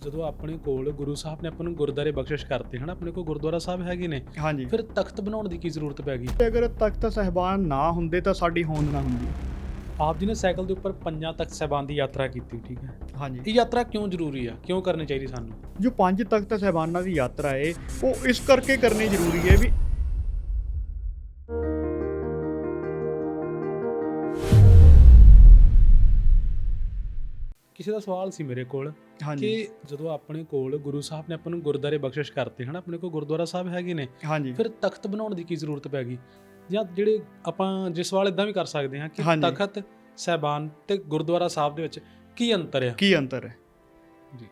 ਜਦੋਂ ਆਪਣੇ ਕੋਲ ਗੁਰੂ ਸਾਹਿਬ ਨੇ ਆਪਾਂ ਨੂੰ ਗੁਰਦਾਰੇ ਬਖਸ਼ਿਸ਼ ਕਰਤੇ ਹਨ? ਆਪਣੇ ਕੋਲ ਗੁਰਦੁਆਰਾ ਸਾਹਿਬ ਹੈਗੇ ਨੇ ਹਾਂਜੀ। ਫਿਰ ਤਖਤ ਬਣਾਉਣ ਦੀ ਕੀ ਜ਼ਰੂਰਤ ਪੈ ਗਈ? ਅਗਰ ਤਖਤ ਸਹਿਬਾਨ ਨਾ ਹੁੰਦੇ ਤਾਂ ਸਾਡੀ ਹੋਂਦ ਨਾ ਹੁੰਦੀ। ਆਪ ਜੀ ਨੇ ਸਾਈਕਲ ਦੇ ਉੱਪਰ ਪੰਜਾਂ ਤਖਤ ਸਾਹਿਬਾਨ ਦੀ ਯਾਤਰਾ ਕੀਤੀ ਠੀਕ ਹੈ? ਹਾਂਜੀ। ਇਹ ਯਾਤਰਾ ਕਿਉਂ ਜ਼ਰੂਰੀ ਆ? ਕਿਉਂ ਕਰਨੀ ਚਾਹੀਦੀ ਸਾਨੂੰ? ਜੋ ਪੰਜ ਤਖਤ ਸਹਿਬਾਨਾਂ ਦੀ ਯਾਤਰਾ ਹੈ ਉਹ ਇਸ ਕਰਕੇ ਕਰਨੀ ਜ਼ਰੂਰੀ ਹੈ ਵੀ ਕਿਸੇ ਦਾ ਸਵਾਲ ਸੀ ਮੇਰੇ ਕੋਲ ਕਿ ਜਦੋਂ ਆਪਣੇ ਕੋਲ ਗੁਰੂ ਸਾਹਿਬ ਨੇ ਆਪਾਂ ਨੂੰ ਗੁਰਦਾਰੇ ਬਖਸ਼ਿਸ਼ ਕਰਤੇ ਹਨ? ਆਪਣੇ ਕੋਲ ਗੁਰਦੁਆਰਾ ਸਾਹਿਬ ਹੈਗੇ ਨੇ ਫਿਰ ਤਖਤ ਬਣਾਉਣ ਦੀ ਕੀ ਜ਼ਰੂਰਤ ਪੈ ਗਈ? ਜਾਂ ਜਿਹੜੇ ਆਪਾਂ ਜਿਸ ਸਵਾਲ ਇਦਾਂ ਵੀ ਕਰ ਸਕਦੇ ਹਾਂ ਕਿ। ਤਖਤ ਸਹਿਬਾਨ ਤੇ ਗੁਰਦੁਆਰਾ ਸਾਹਿਬ ਦੇ ਵਿੱਚ ਕੀ ਅੰਤਰ ਆ? ਕੀ ਅੰਤਰ ਹੈ? ਜੀ।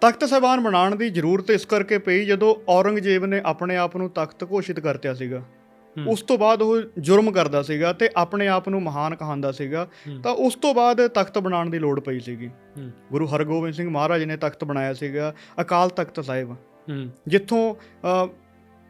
ਤਖਤ ਸਹਿਬਾਨ ਬਣਾਉਣ ਦੀ ਜ਼ਰੂਰਤ ਇਸ ਕਰਕੇ ਪਈ ਜਦੋਂ ਔਰੰਗਜ਼ੇਬ ਨੇ ਆਪਣੇ ਆਪ ਨੂੰ ਤਖਤ ਘੋਸ਼ਿਤ ਕਰਤਿਆ ਸੀਗਾ। ਹੂੰ। ਉਸ ਤੋਂ ਬਾਅਦ ਉਹ ਜੁਰਮ ਕਰਦਾ ਸੀਗਾ ਤੇ ਆਪਣੇ ਆਪ ਨੂੰ ਮਹਾਨ ਕਹਾਂਦਾ ਸੀਗਾ। ਤਾਂ ਉਸ ਤੋਂ ਬਾਅਦ ਤਖਤ ਬਣਾਉਣ ਦੀ ਲੋੜ ਪਈ ਸੀਗੀ। ਗੁਰੂ ਹਰਗੋਬਿੰਦ ਸਿੰਘ ਮਹਾਰਾਜ ਨੇ ਤਖਤ ਬਣਾਇਆ ਸੀਗਾ ਅਕਾਲ ਤਖਤ ਸਾਹਿਬ। ਜਿੱਥੋਂ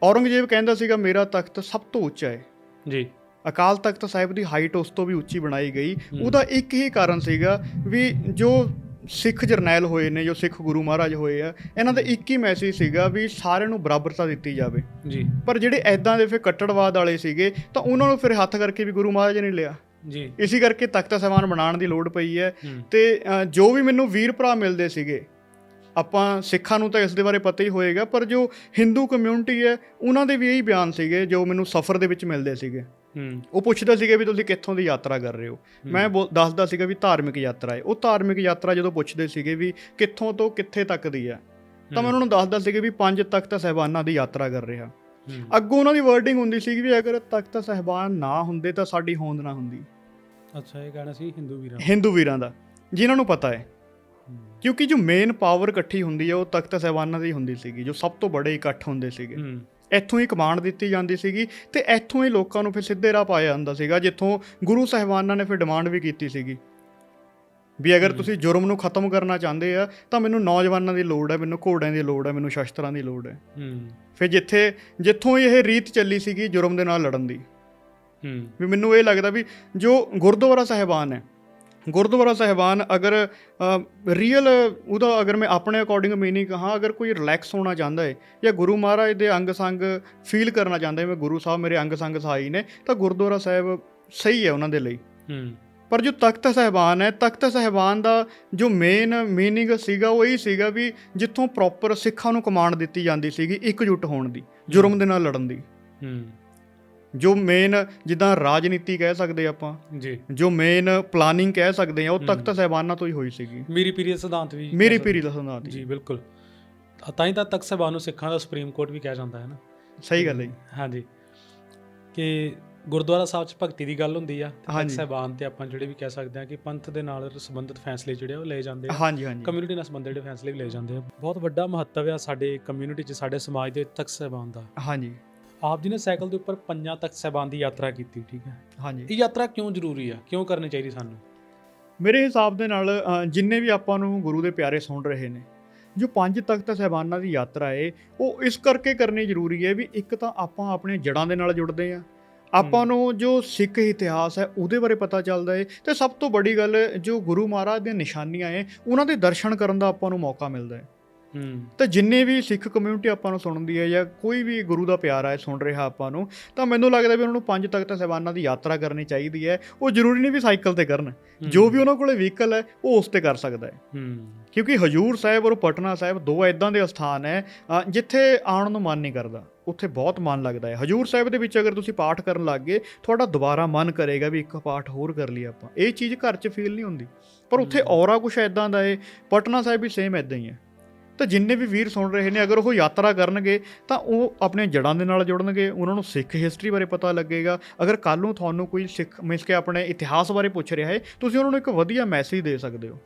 ਔਰੰਗਜ਼ੇਬ ਕਹਿੰਦਾ ਸੀਗਾ ਮੇਰਾ ਤਖਤ ਸਭ ਤੋਂ ਉੱਚਾ ਹੈ। ਜੀ। ਅਕਾਲ ਤਖਤ ਸਾਹਿਬ ਦੀ ਹਾਈਟ ਉਸ ਤੋਂ ਵੀ ਉੱਚੀ ਬਣਾਈ ਗਈ। ਉਹਦਾ ਇੱਕ ਹੀ ਕਾਰਨ ਸੀਗਾ ਵੀ ਜੋ ਸਿੱਖ ਜਰਨੈਲ ਹੋਏ ਨੇ ਜੋ ਸਿੱਖ ਗੁਰੂ ਮਹਾਰਾਜ ਹੋਏ ਆ ਇਹਨਾਂ ਦਾ ਇੱਕ ਹੀ ਮੈਸੇਜ ਸੀਗਾ ਵੀ ਸਾਰਿਆਂ ਨੂੰ ਬਰਾਬਰਤਾ ਦਿੱਤੀ ਜਾਵੇ। ਜੀ। ਪਰ ਜਿਹੜੇ ਐਦਾਂ ਦੇ ਫਿਰ ਕੱਟੜਵਾਦ ਵਾਲੇ ਸੀਗੇ ਤਾਂ ਉਹਨਾਂ ਨੂੰ ਫਿਰ ਹੱਥ ਕਰਕੇ ਵੀ ਗੁਰੂ ਮਹਾਰਾਜ ਨੇ ਲਿਆ। ਜੀ। ਇਸੇ ਕਰਕੇ ਤਖਤ ਸਹਿਬਾਨ ਬਣਾਉਣ ਦੀ ਲੋੜ ਪਈ ਹੈ। ਤੇ ਜੋ ਵੀ ਮੈਨੂੰ ਵੀਰ ਭਰਾ ਮਿਲਦੇ ਸੀਗੇ ਆਪਾਂ ਸਿੱਖਾਂ ਨੂੰ ਤਾਂ ਇਸ ਦੇ ਬਾਰੇ ਪਤਾ ਹੀ ਹੋਏਗਾ ਪਰ ਜੋ ਹਿੰਦੂ ਕਮਿਊਨਿਟੀ ਹੈ ਉਹਨਾਂ ਦੇ ਵੀ ਇਹੀ ਬਿਆਨ ਸੀਗੇ ਜੋ ਮੈਨੂੰ ਸਫ਼ਰ ਦੇ ਵਿੱਚ ਮਿਲਦੇ ਸੀਗੇ। ਉਹ ਪੁੱਛਦੇ ਸੀਗੇ ਵੀ ਤੁਸੀਂ ਕਿੱਥੋਂ ਦੀ ਯਾਤਰਾ ਕਰ ਰਹੇ ਹੋ? ਮੈਂ ਦੱਸਦਾ ਸੀਗਾ ਵੀ ਧਾਰਮਿਕ ਯਾਤਰਾ ਹੈ। ਉਹ ਧਾਰਮਿਕ ਯਾਤਰਾ ਜਦੋਂ ਪੁੱਛਦੇ ਸੀਗੇ ਵੀ ਕਿੱਥੋਂ ਤੋਂ ਕਿੱਥੇ ਤੱਕ ਦੀ ਹੈ? ਤਾਂ ਮੈਂ ਉਹਨਾਂ ਨੂੰ ਦੱਸਦਾ ਸੀਗਾ ਵੀ ਪੰਜ ਤਖਤ ਸਹਿਬਾਨਾਂ ਦੀ ਯਾਤਰਾ ਕਰ ਰਿਹਾ। ਅੱਗੋਂ ਉਹਨਾਂ ਦੀ ਵਰਡਿੰਗ ਹੁੰਦੀ ਸੀ ਵੀ ਅਗਰ ਤਖਤ ਸਹਿਬਾਨ ਨਾ ਹੁੰਦੇ ਤਾਂ ਸਾਡੀ ਹੋਂਦ ਨਾ ਹੁੰਦੀ। ਅੱਛਾ ਇਹ ਕਹਿਣਾ ਸੀ ਹਿੰਦੂ ਵੀਰਾਂ ਹਿੰਦੂ ਵੀਰਾਂ ਦਾ। ਜਿਨ੍ਹਾਂ ਨੂੰ ਪਤਾ ਹੈ। ਕਿਉਂਕਿ ਜੋ ਮੇਨ ਪਾਵਰ ਇਕੱਠੀ ਹੁੰਦੀ ਹੈ ਉਹ ਤਖਤ ਸਹਿਬਾਨਾਂ ਦੀ ਹੁੰਦੀ ਸੀਗੀ ਜੋ ਸਭ ਤੋਂ ਬੜੇ ਇਕੱਠ ਹੁੰਦੇ ਸੀਗੇ। ਇੱਥੋਂ ਹੀ ਕਮਾਂਡ ਦਿੱਤੀ ਜਾਂਦੀ ਸੀਗੀ ਤੇ ਇੱਥੋਂ ਹੀ ਲੋਕਾਂ ਨੂੰ ਫਿਰ ਸਿੱਧੇ ਰਾਹ ਪਾਇਆ ਜਾਂਦਾ ਸੀਗਾ ਜਿੱਥੋਂ ਗੁਰੂ ਸਾਹਿਬਾਨਾਂ ਨੇ ਫਿਰ ਡਿਮਾਂਡ ਵੀ ਕੀਤੀ ਸੀਗੀ। ਵੀ ਅਗਰ ਤੁਸੀਂ ਜੁਰਮ ਨੂੰ ਖਤਮ ਕਰਨਾ ਚਾਹੁੰਦੇ ਆ ਤਾਂ ਮੈਨੂੰ ਨੌਜਵਾਨਾਂ ਦੀ ਲੋੜ ਹੈ ਮੈਨੂੰ ਘੋੜਿਆਂ ਦੀ ਲੋੜ ਹੈ ਮੈਨੂੰ ਸ਼ਸਤਰਾਂ ਦੀ ਲੋੜ ਹੈ। ਹੂੰ। ਫਿਰ ਜਿੱਥੇ ਜਿੱਥੋਂ ਇਹ ਰੀਤ ਚੱਲੀ ਸੀਗੀ ਜੁਰਮ ਦੇ ਨਾਲ ਲੜਨ ਦੀ। ਹੂੰ। ਵੀ ਮੈਨੂੰ ਇਹ ਲੱਗਦਾ ਵੀ ਜੋ ਗੁਰਦੁਆਰਾ ਸਾਹਿਬਾਨ ਹੈ ਗੁਰਦੁਆਰਾ ਸਾਹਿਬਾਨ ਅਗਰ ਰੀਅਲ ਉਹਦਾ ਅਗਰ ਮੈਂ ਆਪਣੇ ਅਕੋਰਡਿੰਗ ਮੀਨਿੰਗ ਕਹਾਂ ਅਗਰ ਕੋਈ ਰਿਲੈਕਸ ਹੋਣਾ ਚਾਹੁੰਦਾ ਹੈ ਜਾਂ ਗੁਰੂ ਮਹਾਰਾਜ ਦੇ ਅੰਗ ਸੰਗ ਫੀਲ ਕਰਨਾ ਚਾਹੁੰਦਾ ਹੈ ਮੈਂ ਗੁਰੂ ਸਾਹਿਬ ਮੇਰੇ ਅੰਗ ਸੰਗ ਸਹਾਈ ਨੇ ਤਾਂ ਗੁਰਦੁਆਰਾ ਸਾਹਿਬ ਸਹੀ ਹੈ ਉਹਨਾਂ ਦੇ ਲਈ। ਹੂੰ। ਪਰ ਜੋ ਤਖਤ ਸਾਹਿਬਾਨ ਹੈ ਤਖਤ ਸਾਹਿਬਾਨ ਦਾ ਜੋ ਮੇਨ ਮੀਨਿੰਗ ਸੀਗਾ ਉਹ ਇਹ ਸੀਗਾ ਵੀ ਜਿੱਥੋਂ ਪ੍ਰੋਪਰ ਸਿੱਖਾਂ ਨੂੰ ਕਮਾਂਡ ਦਿੱਤੀ ਜਾਂਦੀ ਸੀਗੀ ਇਕਜੁੱਟ ਹੋਣ ਦੀ ਜੁਰਮ ਦੇ ਨਾਲ ਲੜਨ ਦੀ। ਹੂੰ। ਜੋ ਮੇਨ ਜਿੱਦਾਂ ਰਾਜਨੀਤੀ ਕਹਿ ਸਕਦੇ ਆਪਾਂ ਜੀ। ਜੋ ਮੇਨ ਪਲਾਨਿੰਗ ਕਹਿ ਸਕਦੇ ਆ ਉਹ ਤਖਤ ਸਾਹਿਬਾਨਾਂ ਤੋਂ ਹੀ ਹੋਈ ਸੀਗੀ। ਮੇਰੀ ਪੀਰੀ ਸਿਧਾਂਤ ਵੀ ਮੇਰੀ ਪੀਰੀ ਦਾ ਸਿਧਾਂਤ ਜੀ ਬਿਲਕੁਲ। ਤਾਂ ਹੀ ਤਾਂ ਤਖਤ ਸਾਹਿਬਾਨ ਨੂੰ ਸਿੱਖਾਂ ਦਾ ਸੁਪਰੀਮ ਕੋਰਟ ਵੀ ਕਿਹਾ ਜਾਂਦਾ ਹੈ ਨਾ। ਸਹੀ ਗੱਲ ਹੈ ਜੀ। ਹਾਂਜੀ। ਕਿ ਗੁਰਦੁਆਰਾ ਸਾਹਿਬ 'ਚ ਭਗਤੀ ਦੀ ਗੱਲ ਹੁੰਦੀ ਆ ਤਖਤ। ਸਾਹਿਬਾਨ ਤੇ ਆਪਾਂ ਜਿਹੜੇ ਵੀ ਕਹਿ ਸਕਦੇ ਹਾਂ ਕਿ ਪੰਥ ਦੇ ਨਾਲ ਸੰਬੰਧਿਤ ਫੈਸਲੇ ਜਿਹੜੇ ਆ ਉਹ ਲਏ ਜਾਂਦੇ ਆ। ਹਾਂਜੀ ਹਾਂਜੀ। ਕਮਿਊਨਿਟੀ ਨਾਲ ਸੰਬੰਧਿਤ ਜਿਹੜੇ ਫੈਸਲੇ ਵੀ ਲਏ ਜਾਂਦੇ ਆ। ਬਹੁਤ ਵੱਡਾ ਮਹੱਤਵ ਆ ਸਾਡੇ ਕਮਿਊਨਿਟੀ 'ਚ ਸਾਡੇ ਸਮਾਜ ਦੇ ਤਖਤ ਸਾਹਿਬਾਨ ਦਾ। ਹਾਂਜੀ। ਆਪ ਜੀ ਨੇ ਸਾਈਕਲ ਦੇ ਉੱਪਰ ਪੰਜਾਂ ਤਖਤ ਸਾਹਿਬਾਨ ਦੀ ਯਾਤਰਾ ਕੀਤੀ ਠੀਕ ਹੈ? ਹਾਂਜੀ। ਇਹ ਯਾਤਰਾ ਕਿਉਂ ਜ਼ਰੂਰੀ ਆ? ਕਿਉਂ ਕਰਨੀ ਚਾਹੀਦੀ ਸਾਨੂੰ? ਮੇਰੇ ਹਿਸਾਬ ਦੇ ਨਾਲ ਅ, ਜਿੰਨੇ ਵੀ ਆਪਾਂ ਨੂੰ ਗੁਰੂ ਦੇ ਪਿਆਰੇ ਸੁਣ ਰਹੇ ਨੇ ਜੋ ਪੰਜ ਤਖਤ ਸਾਹਿਬਾਨਾਂ ਦੀ ਯਾਤਰਾ ਏ ਉਹ ਇਸ ਕਰਕੇ ਕਰਨੀ ਜ਼ਰੂਰੀ ਹੈ ਵੀ ਇੱਕ ਤਾਂ ਆਪਾਂ ਆਪਣੇ ਜੜਾਂ ਦੇ ਨਾਲ ਜੁੜਦੇ ਆ। ਆਪਾਂ ਨੂੰ ਜੋ ਸਿੱਖ ਇਤਿਹਾਸ ਹੈ ਉਹਦੇ ਬਾਰੇ ਪਤਾ ਚੱਲਦਾ ਏ ਤੇ ਸਭ ਤੋਂ ਵੱਡੀ ਗੱਲ ਜੋ ਗੁਰੂ ਮਹਾਰਾਜ ਦੀਆਂ ਨਿਸ਼ਾਨੀਆਂ ਏ ਉਹਨਾਂ ਦੇ ਦਰਸ਼ਨ ਕਰਨ ਦਾ ਆਪਾਂ ਨੂੰ ਮੌਕਾ ਮਿਲਦਾ ਹੂੰ ਤਾਂ ਜਿੰਨੇ ਵੀ ਸਿੱਖ ਕਮਿਊਨਿਟੀ ਆਪਾਂ ਨੂੰ ਸੁਣਦੀ ਹੈ ਜਾਂ ਕੋਈ ਵੀ ਗੁਰੂ ਦਾ ਪਿਆਰਾ ਹੈ ਸੁਣ ਰਿਹਾ ਆਪਾਂ ਨੂੰ ਤਾਂ ਮੈਨੂੰ ਲੱਗਦਾ ਵੀ ਉਹਨਾਂ ਨੂੰ ਪੰਜ ਤਖਤ ਸਾਹਿਬਾਨਾਂ ਦੀ ਯਾਤਰਾ ਕਰਨੀ ਚਾਹੀਦੀ ਹੈ। ਉਹ ਜ਼ਰੂਰੀ ਨਹੀਂ ਵੀ ਸਾਈਕਲ ਤੇ ਕਰਨ। ਜੋ ਵੀ ਉਹਨਾਂ ਕੋਲੇ ਵਹੀਕਲ ਹੈ ਉਹ ਉਸ ਤੇ ਕਰ ਸਕਦਾ ਹੈ। ਹੂੰ। ਕਿਉਂਕਿ ਹਜੂਰ ਸਾਹਿਬ ਔਰ ਪਟਨਾ ਸਾਹਿਬ ਦੋ ਐਦਾਂ ਦੇ ਸਥਾਨ ਹੈ ਜਿੱਥੇ ਆਉਣ ਨੂੰ ਮਨ ਨਹੀਂ ਕਰਦਾ। ਉੱਥੇ ਬਹੁਤ ਮਨ ਲੱਗਦਾ ਹੈ। ਹਜੂਰ ਸਾਹਿਬ ਦੇ ਵਿੱਚ ਅਗਰ ਤੁਸੀਂ ਪਾਠ ਕਰਨ ਲੱਗ ਗਏ ਤੁਹਾਡਾ ਦੁਬਾਰਾ ਮਨ ਕਰੇਗਾ ਵੀ ਇੱਕ ਪਾਠ ਹੋਰ ਕਰ ਲਈ ਆਪਾਂ। ਇਹ ਚੀਜ਼ ਘਰ 'ਚ ਫੀਲ ਨਹੀਂ ਹੁੰਦੀ। ਪਰ ਉੱਥੇ ਔਰਾ ਕੁਛ ਐਦਾਂ ਦਾ ਹੈ ਪਟਨਾ ਸਾਹਿਬ ਵੀ ਸੇਮ ਐਦਾਂ ਹੀ ਹੈ। ਤਾਂ ਜਿੰਨੇ ਵੀ ਵੀਰ ਸੁਣ ਰਹੇ ਨੇ ਅਗਰ ਉਹ ਯਾਤਰਾ ਕਰਨਗੇ ਤਾਂ ਉਹ ਆਪਣੇ ਜੜਾਂ ਦੇ ਨਾਲ ਜੁੜਨਗੇ ਉਹਨਾਂ ਨੂੰ ਸਿੱਖ ਹਿਸਟਰੀ ਬਾਰੇ ਪਤਾ ਲੱਗੇਗਾ। ਅਗਰ ਕੱਲ ਨੂੰ ਤੁਹਾਨੂੰ ਕੋਈ ਸਿੱਖ ਮਿਸ ਕੇ ਆਪਣੇ ਇਤਿਹਾਸ ਬਾਰੇ ਪੁੱਛ ਰਿਹਾ ਹੈ ਤੁਸੀਂ ਉਹਨਾਂ ਨੂੰ ਇੱਕ ਵਧੀਆ ਮੈਸੇਜ ਦੇ ਸਕਦੇ ਹੋ।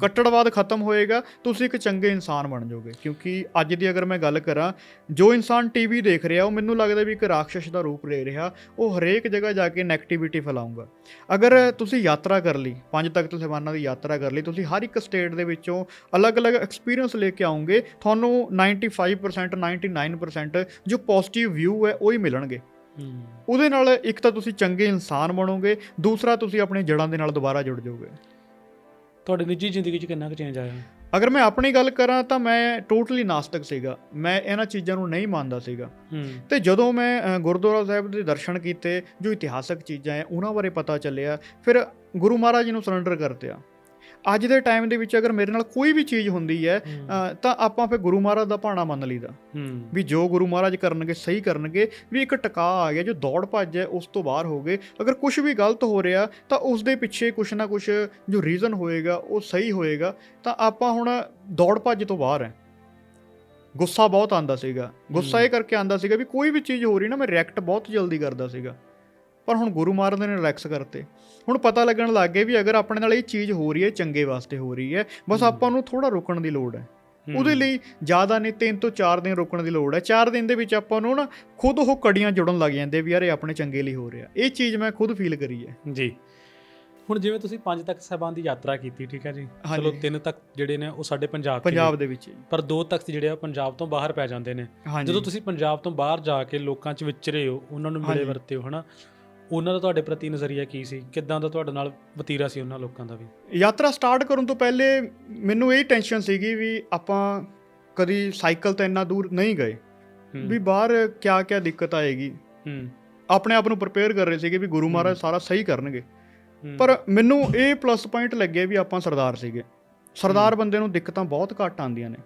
ਕੱਟੜਵਾਦ ਖਤਮ ਹੋਏਗਾ ਤੁਸੀਂ ਇੱਕ ਚੰਗੇ ਇਨਸਾਨ ਬਣ ਜਾਓਗੇ। ਕਿਉਂਕਿ ਅੱਜ ਦੀ ਅਗਰ ਮੈਂ ਗੱਲ ਕਰਾਂ ਜੋ ਇਨਸਾਨ ਟੀਵੀ ਦੇਖ ਰਿਹਾ ਉਹ ਮੈਨੂੰ ਲੱਗਦਾ ਵੀ ਇੱਕ ਰਾਖਸ਼ ਦਾ ਰੂਪ ਲੈ ਰਿਹਾ ਉਹ ਹਰੇਕ ਜਗ੍ਹਾ ਜਾ ਕੇ ਨੈਗੇਟਿਵਿਟੀ ਫੈਲਾਊਗਾ। ਅਗਰ ਤੁਸੀਂ ਯਾਤਰਾ ਕਰ ਲਈ ਪੰਜ ਤਖਤ ਸਾਹਿਬਾਨਾਂ ਦੀ ਯਾਤਰਾ ਕਰ ਲਈ ਤੁਸੀਂ ਹਰ ਇੱਕ ਸਟੇਟ ਦੇ ਵਿੱਚੋਂ ਅਲੱਗ-ਅਲੱਗ ਐਕਸਪੀਰੀਅੰਸ ਲੈ ਕੇ ਆਉਂਗੇ ਤੁਹਾਨੂੰ 95% 99% ਜੋ ਪੋਜ਼ਿਟਿਵ ਵਿਊ ਹੈ ਉਹ ਹੀ। ਮਿਲਣਗੇ ਉਹਦੇ ਨਾਲ ਇੱਕ ਤਾਂ ਤੁਸੀਂ ਚੰਗੇ ਇਨਸਾਨ ਬਣੋਗੇ ਦੂਸਰਾ ਤੁਸੀਂ ਆਪਣੇ ਜੜਾਂ ਦੇ ਨਾਲ ਦੁਬਾਰਾ ਜੁੜ ਜਾਓਗੇ। ਤੁਹਾਡੀ ਨਿੱਜੀ ਜ਼ਿੰਦਗੀ 'ਚ ਕਿੰਨਾ ਕੁ ਚੇਂਜ ਆਇਆ? ਅਗਰ ਮੈਂ ਆਪਣੀ ਗੱਲ ਕਰਾਂ ਤਾਂ ਮੈਂ ਟੋਟਲੀ ਨਾਸਤਕ ਸੀਗਾ। ਮੈਂ ਇਹਨਾਂ ਚੀਜ਼ਾਂ ਨੂੰ ਨਹੀਂ ਮੰਨਦਾ ਸੀਗਾ। ਤੇ ਜਦੋਂ ਮੈਂ ਗੁਰਦੁਆਰਾ ਸਾਹਿਬ ਦੇ ਦਰਸ਼ਨ ਕੀਤੇ ਜੋ ਇਤਿਹਾਸਕ ਚੀਜ਼ਾਂ ਹੈ ਉਹਨਾਂ ਬਾਰੇ ਪਤਾ ਚੱਲਿਆ ਫਿਰ ਗੁਰੂ ਮਹਾਰਾਜ ਜੀ ਨੂੰ ਸਰੈਂਡਰ ਕਰਤਿਆ ਅੱਜ ਦੇ ਟਾਈਮ ਦੇ ਵਿੱਚ ਅਗਰ ਮੇਰੇ ਨਾਲ ਕੋਈ ਵੀ ਚੀਜ਼ ਹੁੰਦੀ ਹੈ ਤਾਂ ਆਪਾਂ ਫਿਰ ਗੁਰੂ ਮਹਾਰਾਜ ਦਾ ਭਾਣਾ ਮੰਨ ਲਈਦਾ। ਵੀ ਜੋ ਗੁਰੂ ਮਹਾਰਾਜ ਕਰਨਗੇ ਸਹੀ ਕਰਨਗੇ ਵੀ ਇੱਕ ਟਿਕਾ ਆ ਗਿਆ ਜੋ ਦੌੜ ਭੱਜ ਹੈ ਉਸ ਤੋਂ ਬਾਹਰ ਹੋ ਗਏ। ਅਗਰ ਕੁਝ ਵੀ ਗਲਤ ਹੋ ਰਿਹਾ ਤਾਂ ਉਸ ਦੇ ਪਿੱਛੇ ਕੁਝ ਨਾ ਕੁਝ ਜੋ ਰੀਜ਼ਨ ਹੋਏਗਾ ਉਹ ਸਹੀ ਹੋਏਗਾ। ਤਾਂ ਆਪਾਂ ਹੁਣ ਦੌੜ ਭੱਜ ਤੋਂ ਬਾਹਰ ਹੈ। ਗੁੱਸਾ ਬਹੁਤ ਆਂਦਾ ਸੀਗਾ। ਗੁੱਸਾ। ਇਹ ਕਰਕੇ ਆਂਦਾ ਸੀਗਾ ਵੀ ਕੋਈ ਵੀ ਚੀਜ਼ ਹੋ ਰਹੀ ਨਾ ਮੈਂ ਰਿਐਕਟ ਬਹੁਤ ਜਲਦੀ ਕਰਦਾ ਸੀਗਾ। ਪਰ ਹੁਣ ਗੁਰੂ ਮਹਾਰਾਜ ਨੇ ਰਿਲੈਕਸ ਕਰਤੇ। ਹੁਣ ਪਤਾ ਲੱਗਣ ਲੱਗ ਗਿਆ ਵੀ ਅਗਰ ਆਪਣੇ ਨਾਲ ਇਹ ਚੀਜ਼ ਹੋ ਰਹੀ ਹੈ ਚੰਗੇ ਵਾਸਤੇ ਹੋ ਰਹੀ ਹੈ ਬਸ। ਆਪਾਂ ਨੂੰ ਥੋੜਾ ਰੁਕਣ ਦੀ ਲੋੜ ਹੈ। ਉਹਦੇ ਲਈ ਜ਼ਿਆਦਾ ਨਹੀਂ 3 ਤੋਂ 4 ਦਿਨ ਰੁਕਣ ਦੀ ਲੋੜ ਹੈ। 4 ਦਿਨ ਦੇ ਵਿੱਚ ਆਪਾਂ ਨੂੰ ਨਾ ਖੁਦ ਉਹ ਕੜੀਆਂ ਜੁੜਨ ਲੱਗ ਜਾਂਦੇ ਵੀ ਯਾਰ ਇਹ ਆਪਣੇ ਚੰਗੇ ਲਈ ਹੋ ਰਿਹਾ। ਇਹ ਚੀਜ਼ ਮੈਂ ਖੁਦ ਫੀਲ ਕਰੀ ਹੈ। ਜੀ। ਹੁਣ ਜਿਵੇਂ ਤੁਸੀਂ ਪੰਜ ਤੱਕ ਸਾਹਿਬਾਨ ਦੀ ਯਾਤਰਾ ਕੀਤੀ ਠੀਕ ਹੈ ਜੀ। ਚਲੋ ਤਿੰਨ ਤੱਕ ਜਿਹੜੇ ਨੇ ਉਹ ਸਾਡੇ ਪੰਜਾਬ ਪੰਜਾਬ ਦੇ ਵਿੱਚ ਪਰ ਦੋ ਤੱਕ ਜਿਹੜੇ ਆ ਪੰਜਾਬ ਤੋਂ ਬਾਹਰ ਪੈ ਜਾਂਦੇ ਨੇ। ਜਦੋਂ ਤੁਸੀਂ ਪੰਜਾਬ ਤੋਂ ਬਾਹਰ ਜਾ ਕੇ ਲੋਕਾਂ 'ਚ ਵਿਚਰੇ ਹੋ ਉਹਨਾਂ ਨੂੰ ਮਿਲੇ। ਵਰਤੇ ਹੋ ਹਨਾ? ਉਹਨਾਂ ਦਾ ਤੁਹਾਡੇ ਪ੍ਰਤੀ ਨਜ਼ਰੀਆ ਕੀ ਸੀ? ਕਿੱਦਾਂ ਦਾ ਤੁਹਾਡੇ ਨਾਲ ਵਤੀਰਾ ਸੀ ਉਹਨਾਂ ਲੋਕਾਂ ਦਾ ਵੀ? ਯਾਤਰਾ ਸਟਾਰਟ ਕਰਨ ਤੋਂ ਪਹਿਲੇ ਮੈਨੂੰ ਇਹ ਟੈਨਸ਼ਨ ਸੀਗੀ ਵੀ ਆਪਾਂ ਕਦੀ ਸਾਈਕਲ ਤੇ ਇੰਨਾ ਦੂਰ ਨਹੀਂ ਗਏ। ਵੀ ਬਾਹਰ ਕਿਆ ਕਿਆ ਦਿੱਕਤ ਆਏਗੀ। ਆਪਣੇ ਆਪ ਨੂੰ ਪ੍ਰਿਪੇਅਰ ਕਰ ਰਹੇ ਸੀਗੇ ਵੀ ਗੁਰੂ ਮਹਾਰਾਜ ਸਾਰਾ ਸਹੀ ਕਰਨਗੇ। ਪਰ ਮੈਨੂੰ ਇਹ ਪਲੱਸ ਪੁਆਇੰਟ ਲੱਗਿਆ ਵੀ ਆਪਾਂ ਸਰਦਾਰ ਸੀਗੇ। ਸਰਦਾਰ ਬੰਦੇ ਨੂੰ ਦਿੱਕਤਾਂ ਬਹੁਤ ਘੱਟ ਆਉਂਦੀਆਂ ਨੇ।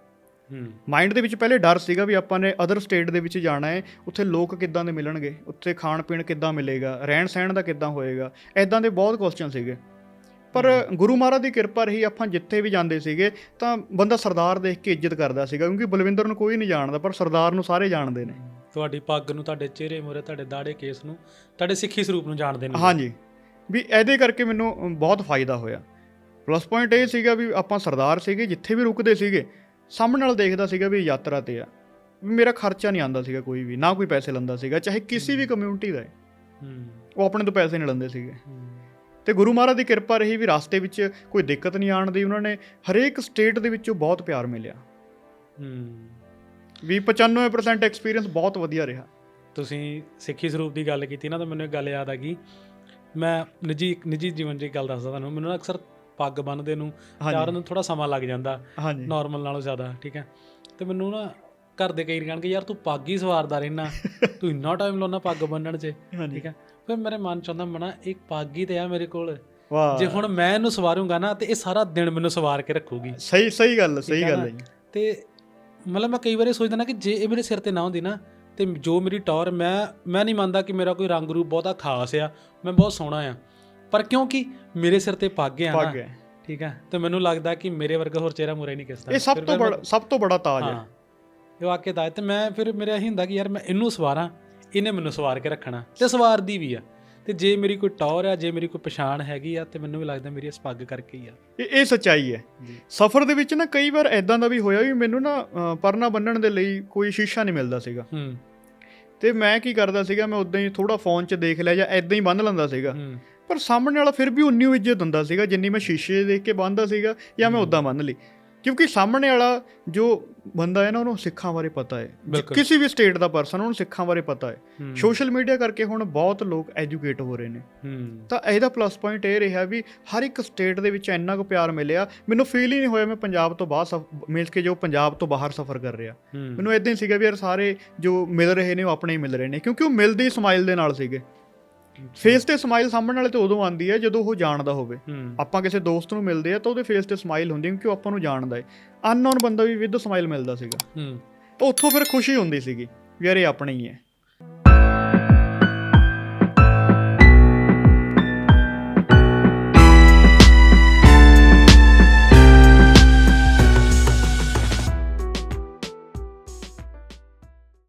ਮਾਈਂਡ ਦੇ ਵਿੱਚ ਪਹਿਲੇ ਡਰ ਸੀਗਾ ਵੀ ਆਪਾਂ ਨੇ ਅਦਰ ਸਟੇਟ ਦੇ ਵਿੱਚ ਜਾਣਾ ਹੈ ਉੱਥੇ ਲੋਕ ਕਿੱਦਾਂ ਦੇ ਮਿਲਣਗੇ ਉੱਥੇ ਖਾਣ ਪੀਣ ਕਿੱਦਾਂ ਮਿਲੇਗਾ ਰਹਿਣ ਸਹਿਣ ਦਾ ਕਿੱਦਾਂ ਹੋਏਗਾ ਐਦਾਂ ਦੇ ਬਹੁਤ ਕੁਐਸਚਨ ਸੀਗੇ। ਪਰ ਗੁਰੂ ਮਹਾਰਾਜ ਦੀ ਕਿਰਪਾ ਰਹੀ ਆਪਾਂ ਜਿੱਥੇ ਵੀ ਜਾਂਦੇ ਸੀਗੇ ਤਾਂ ਬੰਦਾ ਸਰਦਾਰ ਦੇਖ ਕੇ ਇੱਜ਼ਤ ਕਰਦਾ ਸੀਗਾ ਕਿਉਂਕਿ ਬਲਵਿੰਦਰ ਨੂੰ ਕੋਈ ਨਹੀਂ ਜਾਣਦਾ ਪਰ ਸਰਦਾਰ ਨੂੰ ਸਾਰੇ ਜਾਣਦੇ ਨੇ। ਤੁਹਾਡੀ ਪੱਗ ਨੂੰ ਤੁਹਾਡੇ ਚਿਹਰੇ ਮੂਹਰੇ ਤੁਹਾਡੇ ਦਾੜੇ ਕੇਸ ਨੂੰ ਤੁਹਾਡੇ ਸਿੱਖੀ ਸਰੂਪ ਨੂੰ ਜਾਣਦੇ ਨੇ। ਹਾਂਜੀ। ਵੀ ਇਹਦੇ ਕਰਕੇ ਮੈਨੂੰ ਬਹੁਤ ਫਾਇਦਾ ਹੋਇਆ। ਪਲੱਸ ਪੁਆਇੰਟ ਇਹ ਸੀਗਾ ਵੀ ਆਪਾਂ ਸਰਦਾਰ ਸੀਗੇ ਜਿੱਥੇ ਵੀ ਰੁਕਦੇ ਸੀਗੇ ਸਾਹਮਣੇ ਨਾਲ ਦੇਖਦਾ ਸੀਗਾ ਵੀ ਯਾਤਰਾ ਤੇ ਆ। ਵੀ ਮੇਰਾ ਖਰਚਾ ਨਹੀਂ ਆਂਦਾ ਸੀਗਾ ਕੋਈ ਵੀ ਨਾ ਕੋਈ ਪੈਸੇ ਲੰਦਾ ਸੀਗਾ ਚਾਹੇ ਕਿਸੇ ਵੀ ਕਮਿਊਨਿਟੀ ਦਾ ਹੈ, ਉਹ ਆਪਣੇ ਤੋਂ ਪੈਸੇ ਨਹੀਂ ਲੈਂਦੇ ਸੀਗੇ। ਤੇ ਗੁਰੂ ਮਹਾਰਾਜ ਦੀ ਕਿਰਪਾ ਰਹੀ ਵੀ ਰਸਤੇ ਵਿੱਚ ਕੋਈ ਦਿੱਕਤ ਨਹੀਂ ਆਣ ਦੀ ਉਹਨਾਂ ਨੇ ਹਰੇਕ ਸਟੇਟ ਦੇ ਵਿੱਚੋਂ ਬਹੁਤ ਪਿਆਰ ਮਿਲਿਆ। ਹੂੰ। ਵੀ 95% ਐਕਸਪੀਰੀਅੰਸ ਬਹੁਤ ਵਧੀਆ ਰਿਹਾ। ਤੁਸੀਂ ਸਿੱਖੀ ਸਰੂਪ ਦੀ ਗੱਲ ਕੀਤੀ ਨਾ ਤਾਂ ਮੈਨੂੰ ਇੱਕ ਗੱਲ ਯਾਦ ਆ ਗਈ। ਮੈਂ ਨਿੱਜੀ ਨਿੱਜੀ ਜੀਵਨ ਦੀ ਗੱਲ ਦੱਸਦਾ ਤੁਹਾਨੂੰ। ਮੈਨੂੰ ਨਾ ਅਕਸਰ ਪੱਗ ਬੰਨਦੇ ਨੂੰ ਚਾਰਨ ਨੂੰ ਥੋੜਾ ਸਮਾਂ ਲੱਗ ਜਾਂਦਾ ਨਾਰਮਲ ਨਾਲੋਂ ਜ਼ਿਆਦਾ ਠੀਕ ਹੈ। ਤੇ ਮੈਨੂੰ ਨਾ ਘਰ ਦੇ ਕਈ ਕਹਿਣਗੇ ਯਾਰ ਤੂੰ ਪੱਗ ਹੀ ਸਵਾਰਦਾ ਰਹਿਣਾ ਤੂੰ ਇੰਨਾ ਟਾਈਮ ਲਾਉਣਾ ਪੱਗ ਬੰਨਣ 'ਚ। ਠੀਕ ਹੈ। ਫਿਰ ਮੇਰੇ ਮਨ ਚ ਆਉਂਦਾ ਮਨਾ ਇੱਕ ਪੱਗ ਹੀ ਤੇ ਆ ਮੇਰੇ ਕੋਲ। ਵਾਹ। ਜੇ ਹੁਣ ਮੈਂ ਇਹਨੂੰ ਸਵਾਰੂੰਗਾ ਨਾ ਤੇ ਇਹ ਸਾਰਾ ਦਿਨ ਮੈਨੂੰ ਸਵਾਰ ਕੇ ਰੱਖੂਗੀ। ਸਹੀ ਸਹੀ ਗੱਲ ਸਹੀ ਗੱਲ? ਹੈ। ਤੇ ਮਤਲਬ ਮੈਂ ਕਈ ਵਾਰੀ ਸੋਚਦਾ ਨਾ ਕਿ ਜੇ ਇਹ ਮੇਰੇ ਸਿਰ ਤੇ ਨਾ ਹੁੰਦੀ ਨਾ ਤੇ ਜੋ ਮੇਰੀ ਟੌਰ ਮੈਂ ਮੈਂ ਨਹੀਂ ਮੰਨਦਾ ਕਿ ਮੇਰਾ ਕੋਈ ਰੰਗ ਰੂਪ ਬਹੁਤਾ ਖਾਸ ਆ ਮੈਂ ਬਹੁਤ ਸੋਹਣਾ ਆ। ਪਰ ਕਿਉਂਕਿ ਮੇਰੇ ਸਿਰ ਤੇ ਪੱਗ ਆ ਪੱਗ ਨਾ ਹੈ। ਠੀਕ ਹੈ ਤੇ ਮੈਨੂੰ ਲੱਗਦਾ ਕਿ ਮੇਰੇ ਵਰਗਾ ਹੋਰ ਚਿਹਰਾ ਮੁਰੇ ਨਹੀਂ ਕਿਸਦਾ ਇਹ ਸਭ ਤੋਂ ਬੜਾ ਸਭ ਤੋਂ ਬੜਾ ਤਾਜ ਹੈ। ਹਾਂ ਇਹ ਵਾਕਿਆ ਦਾ ਹੈ। ਤੇ ਮੈਂ ਫਿਰ ਮੇਰਾ ਇਹੀ ਹੁੰਦਾ ਕਿ ਯਾਰ ਮੈਂ ਇਹਨੂੰ ਸਵਾਰਾਂ ਇਹਨੇ ਮੈਨੂੰ ਸਵਾਰ ਕੇ ਰੱਖਣਾ ਤੇ ਸਵਾਰਦੀ ਵੀ ਆ। ਤੇ ਜੇ ਮੇਰੀ ਕੋਈ ਟੌਰ ਆ ਜੇ ਮੇਰੀ ਕੋਈ ਪਛਾਣ ਹੈਗੀ ਆ ਤੇ ਮੈਨੂੰ ਵੀ ਲੱਗਦਾ ਮੇਰੀ ਇਸ ਪੱਗ ਕਰਕੇ ਹੀ ਆ। ਇਹ ਇਹ ਸੱਚਾਈ ਹੈ। ਸਫ਼ਰ ਦੇ ਵਿੱਚ ਨਾ ਕਈ ਵਾਰ ਐਦਾਂ ਦਾ ਵੀ ਹੋਇਆ ਵੀ ਮੈਨੂੰ ਨਾ ਪਰਨਾ ਬੰਨਣ ਦੇ ਲਈ ਕੋਈ ਸ਼ੀਸ਼ਾ ਨਹੀਂ ਮਿਲਦਾ ਸੀਗਾ। ਹੂੰ। ਤੇ ਮੈਂ ਕੀ ਕਰਦਾ ਸੀਗਾ ਮੈਂ ਉਦਾਂ ਹੀ ਥੋੜਾ ਫੋਨ 'ਚ ਦੇਖ ਲਿਆ ਜਾਂ ਐਦਾਂ ਹੀ ਬੰਨ ਲੈਂਦਾ ਸੀਗਾ। ਹੂੰ। ਪਰ ਸਾਹਮਣੇ ਵਾਲਾ ਫਿਰ ਵੀ ਉਨੀ ਹੀ ਇੱਜ਼ਤ ਦਿੰਦਾ ਸੀਗਾ ਜਿੰਨੀ ਮੈਂ ਸ਼ੀਸ਼ੇ ਦੇਖ ਕੇ ਬੰਨਦਾ ਸੀਗਾ ਜਾਂ ਮੈਂ ਉਦਾਂ ਬੰਨ ਲਈ। ਕਿਉਂਕਿ ਸਾਹਮਣੇ ਵਾਲਾ ਜੋ ਬੰਦਾ ਹੈ ਨਾ ਉਹਨੂੰ ਸਿੱਖਾਂ ਬਾਰੇ ਪਤਾ ਹੈ। ਕਿਸੇ ਵੀ ਸਟੇਟ ਦਾ ਪਰਸਨ ਉਹਨੂੰ ਸਿੱਖਾਂ ਬਾਰੇ ਪਤਾ ਹੈ। ਸੋਸ਼ਲ ਮੀਡੀਆ ਕਰਕੇ ਹੁਣ ਬਹੁਤ ਲੋਕ ਐਜੂਕੇਟ ਹੋ ਰਹੇ ਨੇ। ਤਾਂ ਇਹਦਾ ਪਲੱਸ ਪੁਆਇੰਟ ਇਹ ਰਿਹਾ ਵੀ ਹਰ ਇੱਕ ਸਟੇਟ ਦੇ ਵਿੱਚ ਇੰਨਾ ਕੁ ਪਿਆਰ ਮਿਲਿਆ। ਮੈਨੂੰ ਫੀਲ ਹੀ ਨਹੀਂ ਹੋਇਆ ਮੈਂ ਪੰਜਾਬ ਤੋਂ ਬਾਹਰ ਮਿਲ ਕੇ ਜੋ ਪੰਜਾਬ ਤੋਂ ਬਾਹਰ ਸਫ਼ਰ ਕਰ ਰਿਹਾ। ਮੈਨੂੰ ਇਦਾਂ ਹੀ ਸੀਗਾ ਵੀ ਯਾਰ ਸਾਰੇ ਜੋ ਮਿਲ ਰਹੇ ਨੇ ਉਹ ਆਪਣੇ ਹੀ ਮਿਲ ਰਹੇ ਨੇ। ਕਿਉਂਕਿ ਉਹ ਮਿਲਦੇ ਹੀ ਸਮਾਈਲ ਦੇ ਨਾਲ ਸੀਗੇ। ਫੇਸ ਤੇ ਸਮਾਈਲ ਸਾਹਮਣੇ ਵਾਲੇ ਤੇ ਉਦੋਂ ਆਉਂਦੀ ਹੈ ਜਦੋਂ ਉਹ ਜਾਣਦਾ ਹੋਵੇ। ਆਪਾਂ ਕਿਸੇ ਦੋਸਤ ਨੂੰ ਮਿਲਦੇ ਆ ਤਾਂ ਉਹਦੇ ਫੇਸ ਤੇ ਸਮਾਈਲ ਹੁੰਦੀ ਕਿਉਂਕਿ ਉਹ ਆਪਾਂ ਨੂੰ ਜਾਣਦਾ ਹੈ। ਅਨਨੋਨ ਬੰਦਾ ਵੀ ਵਿਦ ਸਮਾਈਲ ਮਿਲਦਾ ਸੀਗਾ। ਹੂੰ। ਉੱਥੋਂ ਫਿਰ ਖੁਸ਼ੀ ਹੁੰਦੀ ਸੀਗੀ ਯਾਰ ਇਹ ਆਪਣੇ ਹੀ ਹੈ।